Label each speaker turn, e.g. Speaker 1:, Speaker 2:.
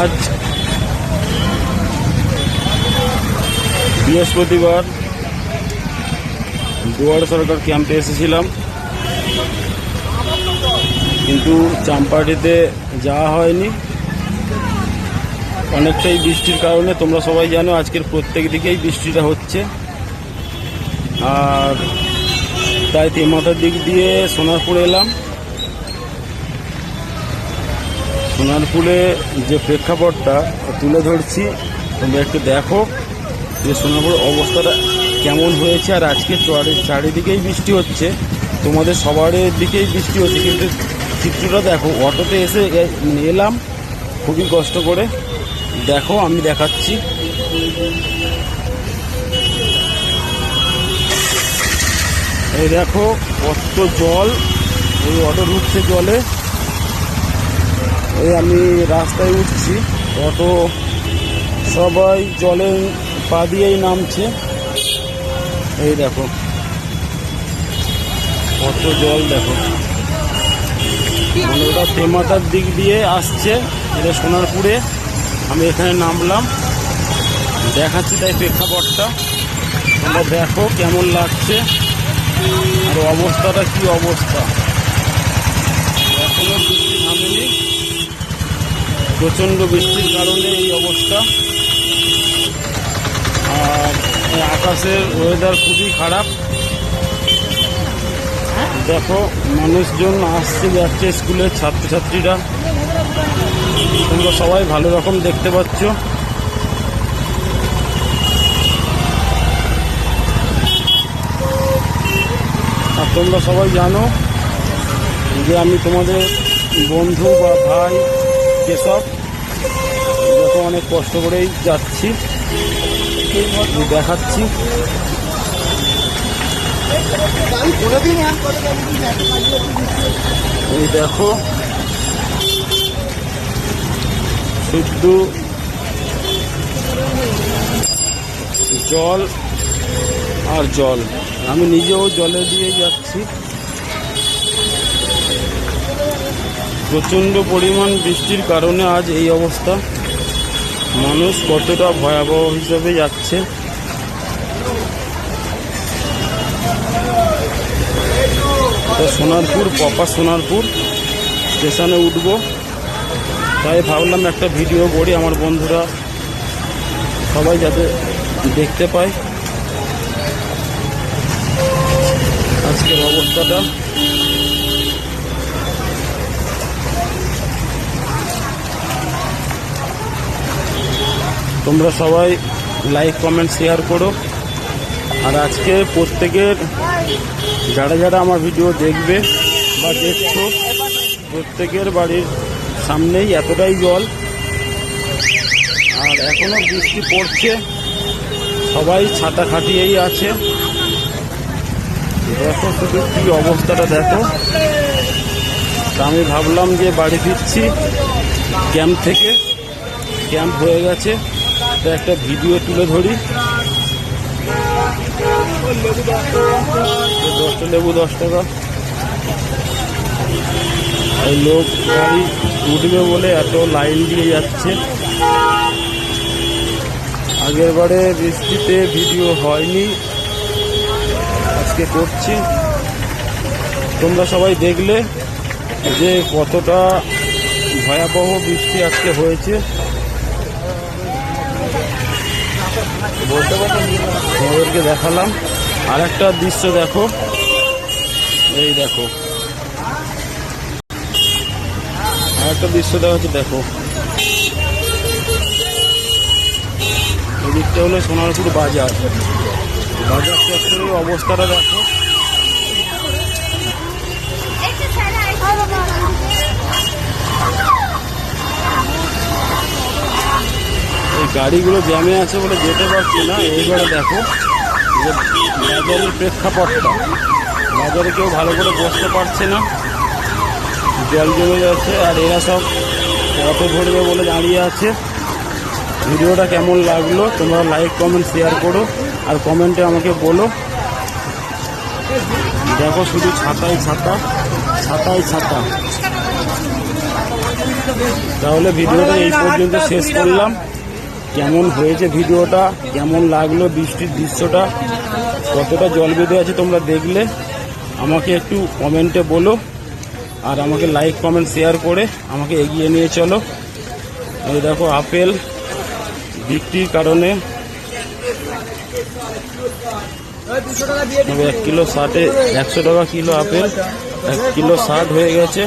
Speaker 1: আজ বৃহস্পতিবার দুয়ার সরকার ক্যাম্পে এসেছিলাম। কিন্তু চাম্পাটিতে যাওয়া হয়নি। অনেকটাই বৃষ্টির কারণে তোমরা সবাই জানো আজকের প্রত্যেক দিকেই বৃষ্টিটা হচ্ছে। আর তাই তেমাথার দিক দিয়ে সোনারপুর এলাম। সোনারপুরে যে প্রেক্ষাপটটা তুলে ধরছি, তোমরা একটু দেখো যে সোনারপুর অবস্থাটা কেমন হয়েছে আর আজকে চারি চারিদিকেই বৃষ্টি হচ্ছে। তোমাদের সবার দিকেই বৃষ্টি হচ্ছে, কিন্তু চিত্রটা দেখো, অটোতে এসে এলাম, খুবই কষ্ট করে। দেখো, আমি দেখাচ্ছি। এই দেখো, কত জল, এই অটো ঢুকছে জলে। এই আমি রাস্তায় উঠছি। অটো সবাই জলে পা দিয়েই নামছে। এই দেখো। কত জল দেখো। মানে ওটা তেমাতার দিক দিয়ে আসছে, এটা সোনারপুরে। আমি এখানে নামলাম। দেখাচ্ছি তাই প্রেক্ষাপটটা। তোমরা দেখো কেমন লাগছে আর অবস্থাটা কি অবস্থা। এখনও বৃষ্টি প্রচণ্ড বৃষ্টির কারণে এই অবস্থা। আর আকাশের ওয়েদার খুবই খারাপ। দেখো, মানুষজন আসছে, যাচ্ছে স্কুলের ছাত্রছাত্রীরা। তোমরা সবাই ভালো রকম দেখতে পাচ্ছ। আর তোমরা সবাই জানো যে আমি তোমাদের বন্ধু বা ভাই যেসব যত অনেক কষ্ট করেই যাচ্ছি। দেখাচ্ছি। এই দেখো। শুধু জল আর জল। আমি নিজেও জলে দিয়ে যাচ্ছি। প্রচণ্ড পরিমাণ বৃষ্টির কারণে আজ এই অবস্থা। মানুষ কতটা ভয়াবহ হিসেবে যাচ্ছে। সোনারপুর, পপা সোনারপুর স্টেশনে উঠব। তাই ভাবলাম একটা ভিডিও করি, আমার বন্ধুরা সবাই যাতে দেখতে পায়। আজকের অবস্থাটা তোমরা সবাই লাইক কমেন্ট শেয়ার করো। আর আজকে প্রত্যেকের, যারা যারা আমার ভিডিও দেখবে বা দেখছ, প্রত্যেকের বাড়ির সামনেই এতটাই জল। আর এখনও বৃষ্টি পড়ছে, সবাই ছাতা খাটিয়েই আছে। দেখো শুধু কী অবস্থাটা দেখো। তা আমি ভাবলাম যে বাড়ি ফিরছি ক্যাম্প থেকে। ক্যাম্প হয়ে গেছে। তো একটা ভিডিও তুলে ধরি। দশটা লেবু, দশ টাকা। এই লোক গাড়ি উঠবে বলে এত লাইন দিয়ে যাচ্ছে। আগের বারে বৃষ্টিতে ভিডিও হয়নি। আজকে করছি। তোমরা সবাই দেখলে যে কতটা ভয়াবহ বৃষ্টি আজকে হয়েছে। তোমাদেরকে দেখালাম। আর একটা দৃশ্য দেখো। এই দেখো। আর একটা দৃশ্য দেখা হচ্ছে, দেখো। এদিকটা হলো সোনারপুর বাজার। বাজার চত্বরের অবস্থাটা দেখো। গাড়িগুলো জ্যামে আছে বলে যেতে পারছি না। এইবারে দেখো, যে বাজারের প্রেক্ষাপটটা। বাজারে কেউ ভালো করে বসতে পারছে না। জল জমে যাচ্ছে আর এরা সব অটো ধরবে বলে দাঁড়িয়ে আছে। ভিডিওটা কেমন লাগল তোমরা লাইক কমেন্ট শেয়ার করো আর কমেন্টে আমাকে বলো। দেখো শুধু ছাতাই ছাতা ছাতাই ছাতা তাহলে ভিডিওটা এই পর্যন্ত শেষ করলাম। কেমন হয়েছে ভিডিওটা, কেমন লাগল বৃষ্টির দৃশ্যটা, কতটা জল বেঁধে আছে তোমরা দেখলে, আমাকে একটু কমেন্টে বলো, আর আমাকে লাইক কমেন্ট শেয়ার করে আমাকে এগিয়ে নিয়ে চলো। এই দেখো আপেল বিক্রির কারণে। এক কিলো ষাটে একশো টাকা কিলো আপেল, এক কিলো ষাট হয়ে গেছে।